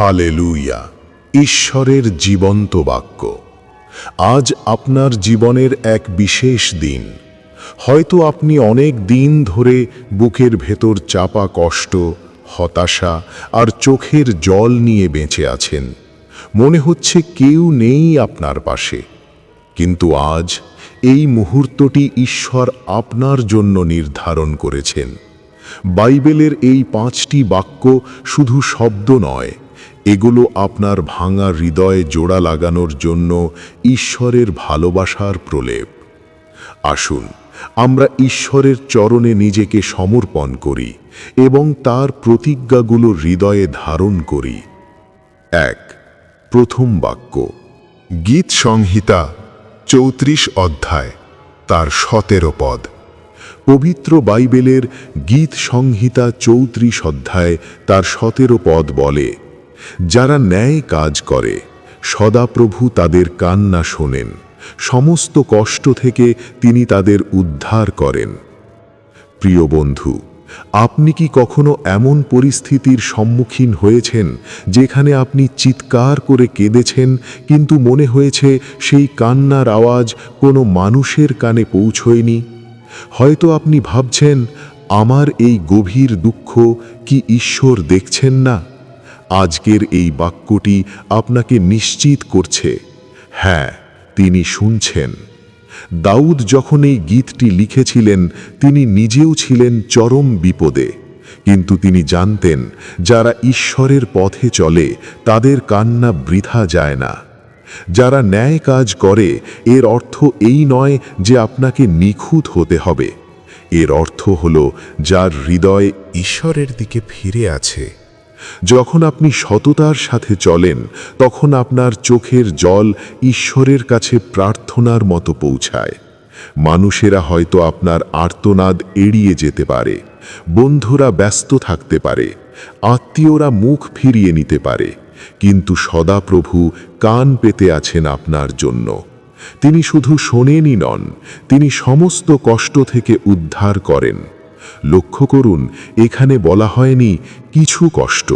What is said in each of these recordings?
Hallelujah ঈশ্বরের জীবন্ত বাক্য। আজ আপনার জীবনের এক বিশেষ দিন। হয়তো আপনি অনেক দিন ধরে বুকের ভেতর চাপা কষ্ট, হতাশা আর চোখের জল নিয়ে বেঁচে আছেন। মনে হচ্ছে কেউ নেই আপনার পাশে। কিন্তু আজ এই মুহূর্তটি ঈশ্বর আপনার জন্য নির্ধারণ করেছেন। বাইবেলের এই পাঁচটি বাক্য শুধু শব্দ নয় এগুলো আপনার ভাঙা হৃদয়ে জোড়া লাগানোর জন্য ঈশ্বরের ভালোবাসার প্রলেপ। আসুন, আমরা ঈশ্বরের চরণে নিজেকে সমর্পণ করি এবং তার প্রতিজ্ঞাগুলো হৃদয়ে ধারণ করি। এক, প্রথম বাক্য, গীত সংহিতা, চৌত্রিশ অধ্যায়, তার সতেরো পদ। পবিত্র বাইবেলের গীত সংহিতা চৌত্রিশ অধ্যায়, তার সতেরো পদ বলে যারা ন্যায় কাজ করে, সদাপ্রভু তাদের কান্না শোনেন। সমস্ত কষ্ট থেকে তিনি তাদের উদ্ধার করেন। প্রিয় বন্ধু, আপনি কি কখনো এমন পরিস্থিতির সম্মুখীন হয়েছেন, যেখানে আপনি চিৎকার করে কেঁদেছেন, কিন্তু মনে হয়েছে সেই কান্নার আওয়াজ কোনো মানুষের কানে পৌঁছয়নি? হয়তো আপনি ভাবছেন, আমার এই গভীর দুঃখ কি ঈশ্বর দেখছেন না? আজকের এই বাক্যটি আপনাকে নিশ্চিত করছে। হ্যাঁ তিনি শুনছেন। দাউদ যখন এই গীতটি লিখেছিলেন, তিনি নিজেও ছিলেন চরম বিপদে। কিন্তু তিনি জানতেন, যারা ঈশ্বরের পথে চলে, তাদের কান্না বৃথা যায় না। যারা ন্যায় কাজ করে, এর অর্থ এই নয় যে আপনাকে নিখুঁত হতে হবে। এর অর্থ হল, যার হৃদয় ঈশ্বরের দিকে ফিরে আছে। যখন আপনি সততার সাথে চলেন, তখন আপনার চোখের জল ঈশ্বরের কাছে প্রার্থনার মতো পৌঁছায়। মানুষেরা হয়তো আপনার আর্তনাদ এড়িয়ে যেতে পারে, বন্ধুরা ব্যস্ত থাকতে পারে, আত্মীয়রা মুখ ফিরিয়ে নিতে পারে, কিন্তু সদাপ্রভু কান পেতে আছেন আপনার জন্য। তিনি শুধু শোনেনই নন, তিনি সমস্ত কষ্ট থেকে উদ্ধার করেন। লক্ষ্য করুন, এখানে বলা হয়নি কিছু কষ্ট।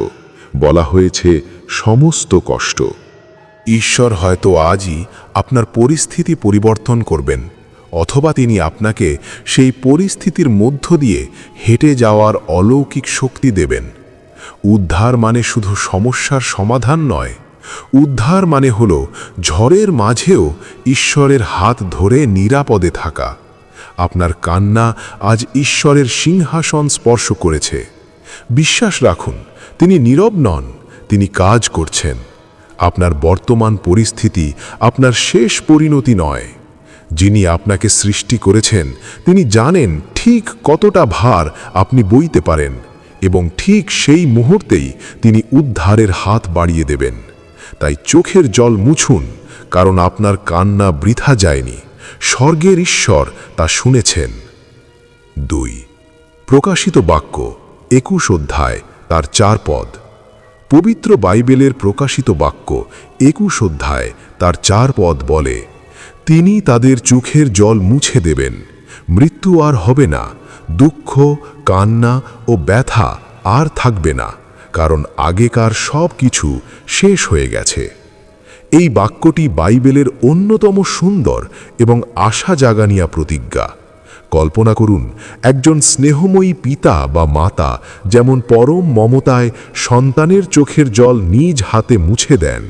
বলা হয়েছে সমস্ত কষ্ট। ঈশ্বর হয়তো আজই আপনার পরিস্থিতি পরিবর্তন করবেন, অথবা তিনি আপনাকে সেই পরিস্থিতির মধ্য দিয়ে হেঁটে যাওয়ার অলৌকিক শক্তি দেবেন। উদ্ধার মানে শুধু সমস্যার সমাধান নয়, উদ্ধার মানে হল ঝড়ের মাঝেও ঈশ্বরের হাত ধরে নিরাপদে থাকা। আপনার কান্না আজ ঈশ্বরের সিংহাসন স্পর্শ করেছে। বিশ্বাস রাখুন, তিনি নীরব নন, তিনি কাজ করছেন। আপনার বর্তমান পরিস্থিতি আপনার শেষ পরিণতি নয়। যিনি আপনাকে সৃষ্টি করেছেন, তিনি জানেন ঠিক কতটা ভার আপনি বইতে পারেন এবং ঠিক সেই মুহূর্তেই তিনি উদ্ধারের হাত বাড়িয়ে দেবেন। তাই চোখের জল মুছুন, কারণ আপনার কান্না বৃথা যায়নি। স্বর্গের ঈশ্বর তা শুনেছেন। দুই, প্রকাশিত বাক্য, একুশ অধ্যায়, তার চার পদ। পবিত্র বাইবেলের প্রকাশিত বাক্য, একুশ অধ্যায়, তার চার পদ বলে, তিনি তাদের চোখের জল মুছে দেবেন। মৃত্যু আর হবে না। দুঃখ, কান্না ও ব্যথা আর থাকবে না। কারণ আগেকার সব কিছু শেষ হয়ে গেছে। এই বাক্যটি বাইবেলের অন্যতম সুন্দর এবং আশা জাগানিয়া প্রতিজ্ঞা। কল্পনা করুন, একজন স্নেহময়ী পিতা বা মাতা যেমন পরম মমতায় সন্তানের চোখের জল নিজ হাতে মুছে দেন,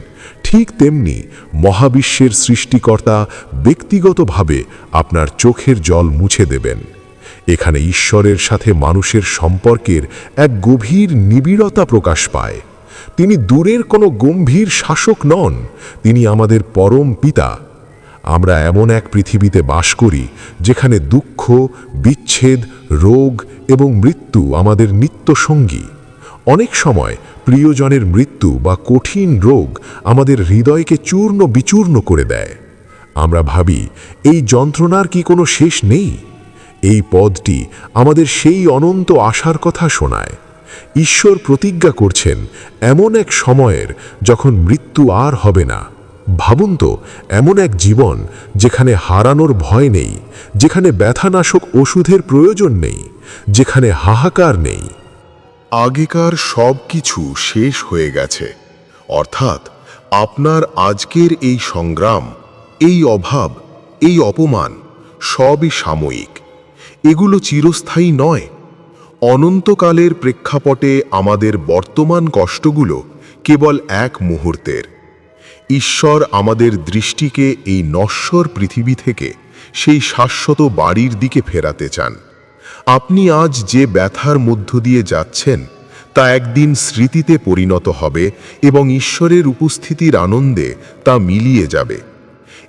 ঠিক তেমনি মহাবিশ্বের সৃষ্টিকর্তা ব্যক্তিগতভাবে আপনার চোখের জল মুছে দেবেন। এখানে ঈশ্বরের সাথে মানুষের সম্পর্কের এক গভীর নিবিড়তা প্রকাশ পায়। তিনি দূরের কোনো গম্ভীর শাসক নন, তিনি আমাদের পরম পিতা। আমরা এমন এক পৃথিবীতে বাস করি, যেখানে দুঃখ, বিচ্ছেদ, রোগ এবং মৃত্যু আমাদের নিত্য সঙ্গী। অনেক সময় প্রিয়জনের মৃত্যু বা কঠিন রোগ আমাদের হৃদয়কে চূর্ণ বিচূর্ণ করে দেয়। আমরা ভাবি, এই যন্ত্রণার কি কোনো শেষ নেই? এই পদটি আমাদের সেই অনন্ত আশার কথা শোনায়। ঈশ্বর প্রতিজ্ঞা করছেন, এমন এক সময়ের যখন মৃত্যু আর হবে না। ভাবুন তো, এমন এক জীবন যেখানে হারানোর ভয় নেই, যেখানে ব্যথানাশক ওষুধের প্রয়োজন নেই, যেখানে হাহাকার নেই। আগেকার সব কিছু শেষ হয়ে গেছে। অর্থাৎ আপনার আজকের এই সংগ্রাম, এই অভাব, এই অপমান সবই সাময়িক। এগুলো চিরস্থায়ী নয় অনন্তকালের প্রেক্ষাপটে আমাদের বর্তমান কষ্টগুলো কেবল এক মুহূর্তের। ঈশ্বর আমাদের দৃষ্টিকে এই নশ্বর পৃথিবী থেকে সেই শাশ্বত বাড়ির দিকে ফেরাতে চান। আপনি আজ যে ব্যথার মধ্য দিয়ে যাচ্ছেন, তা একদিন স্মৃতিতে পরিণত হবে এবং ঈশ্বরের উপস্থিতির আনন্দে তা মিলিয়ে যাবে।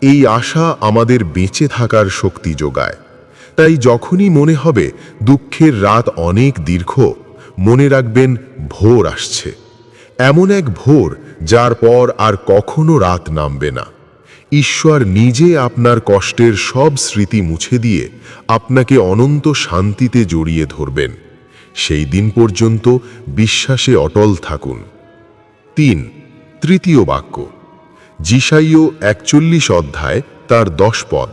এই আশা আমাদের বেঁচে থাকার শক্তি যোগায়। তাই যখনই মনে হবে দুঃখের রাত অনেক দীর্ঘ, মনে রাখবেন ভোর আসছে। এমন এক ভোর যার পর আর কখনো রাত নামবে না। ঈশ্বর নিজে আপনার কষ্টের সব স্মৃতি মুছে দিয়ে আপনাকে অনন্ত শান্তিতে জড়িয়ে ধরবেন। সেই দিন পর্যন্ত বিশ্বাসে অটল থাকুন। তিন, তৃতীয় বাক্য। জিসাইও একচল্লিশ অধ্যায় তার দশ পদ।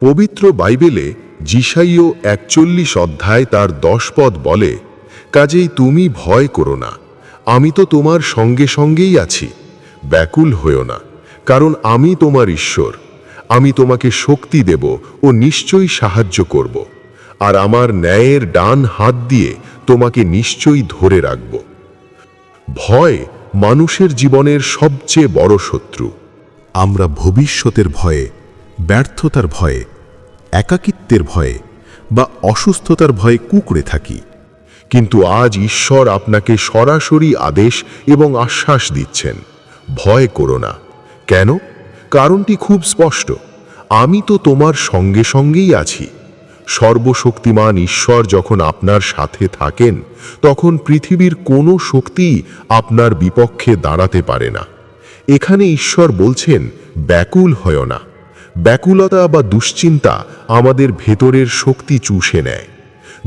পবিত্র বাইবেলে জিসাইও একচল্লিশ অধ্যায় তার দশ পদ বলে, কাজেই তুমি ভয় করো না, আমি তো তোমার সঙ্গে সঙ্গেই আছি, ব্যাকুল হয়েও না, কারণ আমি তোমার ঈশ্বর, আমি তোমাকে শক্তি দেব ও নিশ্চয়ই সাহায্য করব, আর আমার ন্যায়ের ডান হাত দিয়ে তোমাকে নিশ্চয়ই ধরে রাখব। ভয় মানুষের জীবনের সবচেয়ে বড় শত্রু। আমরা ভবিষ্যতের ভয়ে, ব্যর্থতার ভয়ে একাকিত্বের ভয়ে বা অসুস্থতার ভয়ে কুকড়ে থাকি। কিন্তু আজ ঈশ্বর আপনাকে সরাসরি আদেশ এবং আশ্বাস দিচ্ছেন। ভয় করো না। কেন? কারণটি খুব স্পষ্ট। আমি তো তোমার সঙ্গে সঙ্গেই আছি। সর্বশক্তিমান ঈশ্বর যখন আপনার সাথে থাকেন, তখন পৃথিবীর কোনো শক্তিই আপনার বিপক্ষে দাঁড়াতে পারে না। এখানে ঈশ্বর বলছেন, ব্যাকুল হয় না। ব্যাকুলতা বা দুশ্চিন্তা আমাদের ভেতরের শক্তি চুষে নেয়।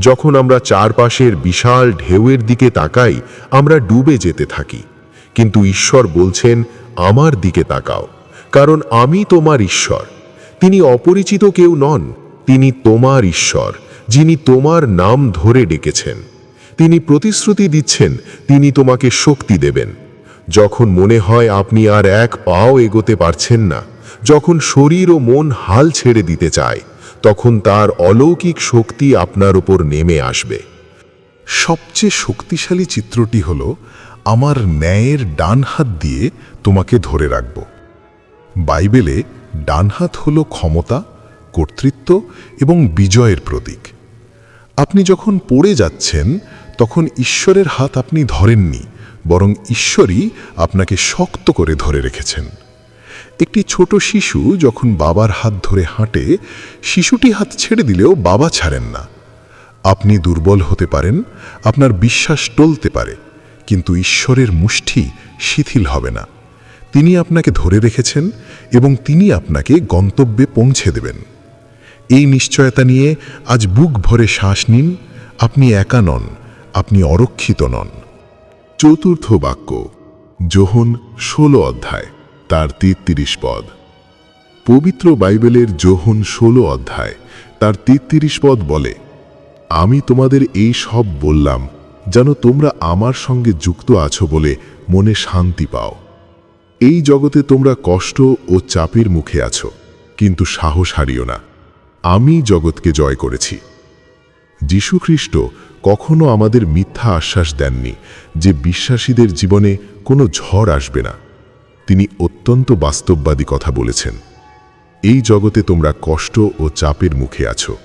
যখন আমরা চারপাশের বিশাল ঢেউয়ের দিকে তাকাই, আমরা ডুবে যেতে থাকি। কিন্তু ঈশ্বর বলছেন, আমার দিকে তাকাও, কারণ আমি তোমার ঈশ্বর। তিনি অপরিচিত কেউ নন, তিনি তোমার ঈশ্বর, যিনি তোমার নাম ধরে ডেকেছেন। তিনি প্রতিশ্রুতি দিচ্ছেন, তিনি তোমাকে শক্তি দেবেন। যখন মনে হয় আপনি আর এক পাও এগোতে পারছেন না যখন শরীর ও মন হাল ছেড়ে দিতে চায়, তখন তার অলৌকিক শক্তি আপনার উপর নেমে আসবে। সবচেয়ে শক্তিশালী চিত্রটি হল আমার ন্যায়ের ডান হাত দিয়ে তোমাকে ধরে রাখব। বাইবেলে ডান হাত হল ক্ষমতা, কর্তৃত্ব এবং বিজয়ের প্রতীক। আপনি যখন পড়ে যাচ্ছেন, তখন ঈশ্বরের হাত আপনি ধরেননি, বরং ঈশ্বরই আপনাকে শক্ত করে ধরে রেখেছেন। একটি ছোট শিশু যখন বাবার হাত ধরে হাঁটে, শিশুটি হাত ছেড়ে দিলেও বাবা ছাড়েন না। আপনি দুর্বল হতে পারেন, আপনার বিশ্বাস টলতে পারে, কিন্তু ঈশ্বরের মুষ্টি শিথিল হবে না। তিনি আপনাকে ধরে রেখেছেন এবং তিনি আপনাকে গন্তব্যে পৌঁছে দেবেন। এই নিশ্চয়তা নিয়ে আজ বুক ভরে শ্বাস নিন, আপনি একা নন, আপনি অরক্ষিত নন। চতুর্থ বাক্য যোহন ষোলো অধ্যায়। তার তেত্রিশ পদ। পবিত্র বাইবেলের যোহন ষোলো অধ্যায় তার তেত্রিশ পদ বলে, আমি তোমাদের এই সব বললাম, যেন তোমরা আমার সঙ্গে যুক্ত আছো বলে মনে শান্তি পাও। এই জগতে তোমরা কষ্ট ও চাপের মুখে আছো, কিন্তু সাহস হারিও না। আমি জগৎকে জয় করেছি। যীশুখ্রিস্ট কখনো আমাদের মিথ্যা আশ্বাস দেননি যে বিশ্বাসীদের জীবনে কোনো ঝড় আসবে না। তিনি অত্যন্ত বাস্তববাদী কথা বলেছেন। এই জগতে তোমরা কষ্ট ও চাপের মুখে আছো।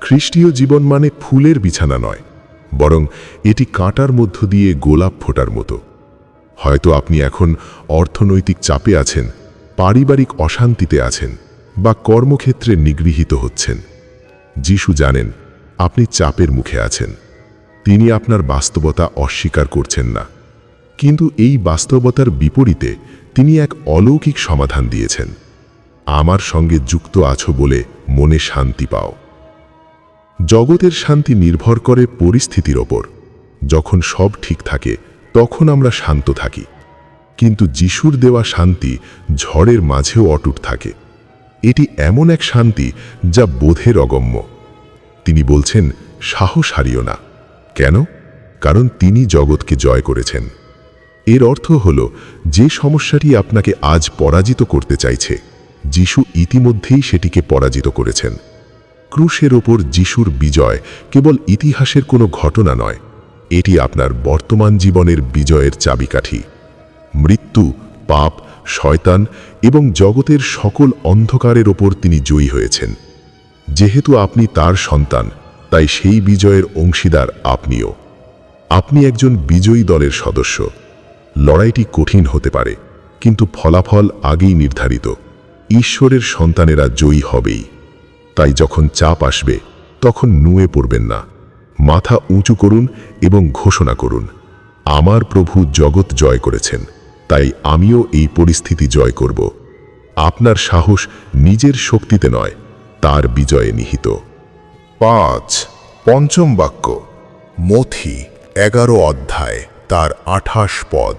খ্রিস্টীয় জীবন মানে ফুলের বিছানা নয়, বরং এটি কাঁটার মধ্য দিয়ে গোলাপ ফোটার মতো। হয়তো আপনি এখন অর্থনৈতিক চাপে আছেন, পারিবারিক অশান্তিতে আছেন, বা কর্মক্ষেত্রে নিগৃহীত হচ্ছেন। যিশু জানেন, আপনি চাপের মুখে আছেন। তিনি আপনার বাস্তবতা অস্বীকার করছেন না। কিন্তু এই বাস্তবতার বিপরীতে তিনি এক অলৌকিক সমাধান দিয়েছেন। আমার সঙ্গে যুক্ত আছো বলে মনে শান্তি পাও। জগতের শান্তি নির্ভর করে পরিস্থিতির ওপর। যখন সব ঠিক থাকে, তখন আমরা শান্ত থাকি। কিন্তু যিশুর দেওয়া শান্তি ঝড়ের মাঝেও অটুট থাকে। এটি এমন এক শান্তি যা বোধের অগম্য। তিনি বলছেন, সাহস হারিও না। কেন? কারণ তিনি জগৎকে জয় করেছেন। এর অর্থ হল, যে সমস্যাটি আপনাকে আজ পরাজিত করতে চাইছে, যিশু ইতিমধ্যেই সেটিকে পরাজিত করেছেন। ক্রুশের ওপর যিশুর বিজয় কেবল ইতিহাসের কোনো ঘটনা নয়, এটি আপনার বর্তমান জীবনের বিজয়ের চাবিকাঠি। মৃত্যু, পাপ, শয়তান এবং জগতের সকল অন্ধকারের ওপর তিনি জয়ী হয়েছেন। যেহেতু আপনি তার সন্তান, তাই সেই বিজয়ের অংশীদার আপনিও। আপনি একজন বিজয়ী দলের সদস্য। লড়াইটি কঠিন হতে পারে, কিন্তু ফলাফল আগেই নির্ধারিত। ঈশ্বরের সন্তানেরা জয়ী হবেই। তাই যখন চাপ আসবে, তখন নুয়ে পড়বেন না। মাথা উঁচু করুন এবং ঘোষণা করুন, আমার প্রভু জগৎ জয় করেছেন, তাই আমিও এই পরিস্থিতি জয় করব। আপনার সাহস নিজের শক্তিতে নয়, তার বিজয়ে নিহিত। পাঁচ, পঞ্চম বাক্য, মথি, এগারো অধ্যায়। তার আঠাশ পদ।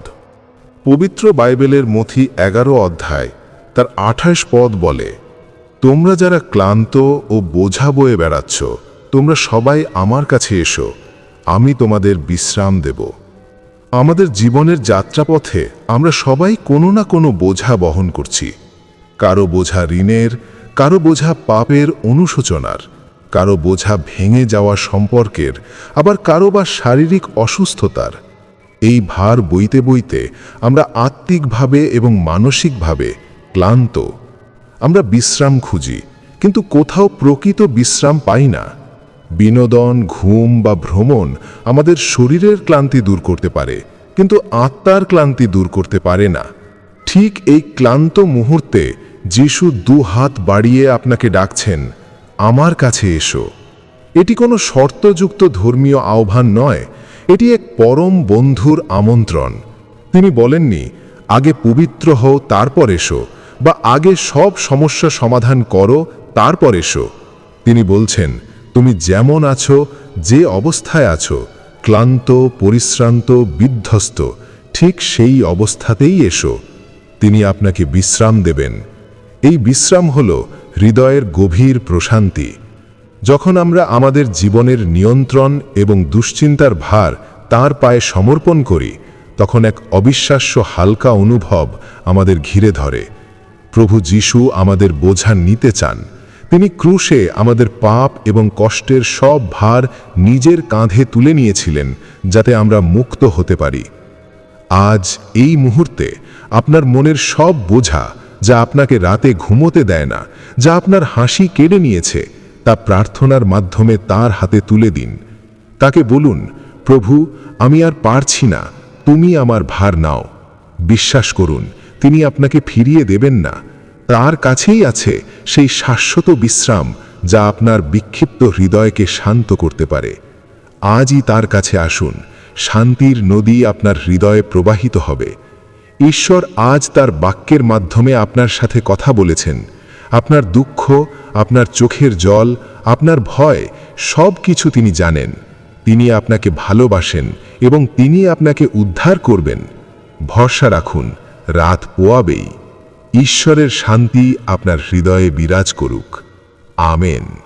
পবিত্র বাইবেলের মথি এগারো অধ্যায়, তার আঠাশ পদ বলে, তোমরা যারা ক্লান্ত ও বোঝা বয়ে বেড়াচ্ছ, তোমরা সবাই আমার কাছে এসো, আমি তোমাদের বিশ্রাম দেব। আমাদের জীবনের যাত্রাপথে আমরা সবাই কোনো না কোনো বোঝা বহন করছি। কারও বোঝা ঋণের, কারও বোঝা পাপের অনুশোচনার, কারও বোঝা ভেঙে যাওয়া সম্পর্কের, আবার কারও বা শারীরিক অসুস্থতার এই ভার বইতে বইতে আমরা আত্মিকভাবে এবং মানসিকভাবে ক্লান্ত। আমরা বিশ্রাম খুঁজি, কিন্তু কোথাও প্রকৃত বিশ্রাম পাই না। বিনোদন, ঘুম বা ভ্রমণ আমাদের শরীরের ক্লান্তি দূর করতে পারে, কিন্তু আত্মার ক্লান্তি দূর করতে পারে না। ঠিক এই ক্লান্ত মুহূর্তে যিশু দু হাত বাড়িয়ে আপনাকে ডাকছেন, আমার কাছে এসো। এটি কোনো শর্তযুক্ত ধর্মীয় আহ্বান নয় এটি এক পরম বন্ধুর আমন্ত্রণ। তিনি বলেননি, আগে পবিত্র হও, তারপর এসো, বা আগে সব সমস্যা সমাধান করো, তারপর এসো। তিনি বলছেন, তুমি যেমন আছো, যে অবস্থায় আছো, ক্লান্ত, পরিশ্রান্ত, বিধ্বস্ত, ঠিক সেই অবস্থাতেই এসো। তিনি আপনাকে বিশ্রাম দেবেন। এই বিশ্রাম হল হৃদয়ের গভীর প্রশান্তি। যখন আমরা আমাদের জীবনের নিয়ন্ত্রণ এবং দুশ্চিন্তার ভার তার পায়ে সমর্পণ করি, তখন এক অবিশ্বাস্য হালকা অনুভব আমাদের ঘিরে ধরে। প্রভু যিশু আমাদের বোঝা নিতে চান। তিনি ক্রুশে আমাদের পাপ এবং কষ্টের সব ভার নিজের কাঁধে তুলে নিয়েছিলেন, যাতে আমরা মুক্ত হতে পারি। আজ এই মুহূর্তে আপনার মনের সব বোঝা যা আপনাকে রাতে ঘুমোতে দেয় না, যা আপনার হাসি কেড়ে নিয়েছে তা প্রার্থনার মাধ্যমে তার হাতে তুলে দিন। তাকে বলুন, প্রভু, আমি আর পারছি না। তুমি আমার ভার নাও। বিশ্বাস করুন, তিনি আপনাকে ফিরিয়ে দেবেন না। তার কাছেই আছে সেই শাশ্বত বিশ্রাম যা আপনার বিক্ষিপ্ত হৃদয়কে শান্ত করতে পারে। আজই তার কাছে আসুন। শান্তির নদী আপনার হৃদয়ে প্রবাহিত হবে। ঈশ্বর আজ তার বাক্যের মাধ্যমে আপনার সাথে কথা বলেছেন। আপনার দুঃখ, আপনার চোখের জল, আপনার ভয়, সব কিছু তিনি জানেন। তিনি আপনাকে ভালোবাসেন এবং তিনি আপনাকে উদ্ধার করবেন। ভরসা রাখুন, রাত পোয়াবেই। ঈশ্বরের শান্তি আপনার হৃদয়ে বিরাজ করুক। আমেন।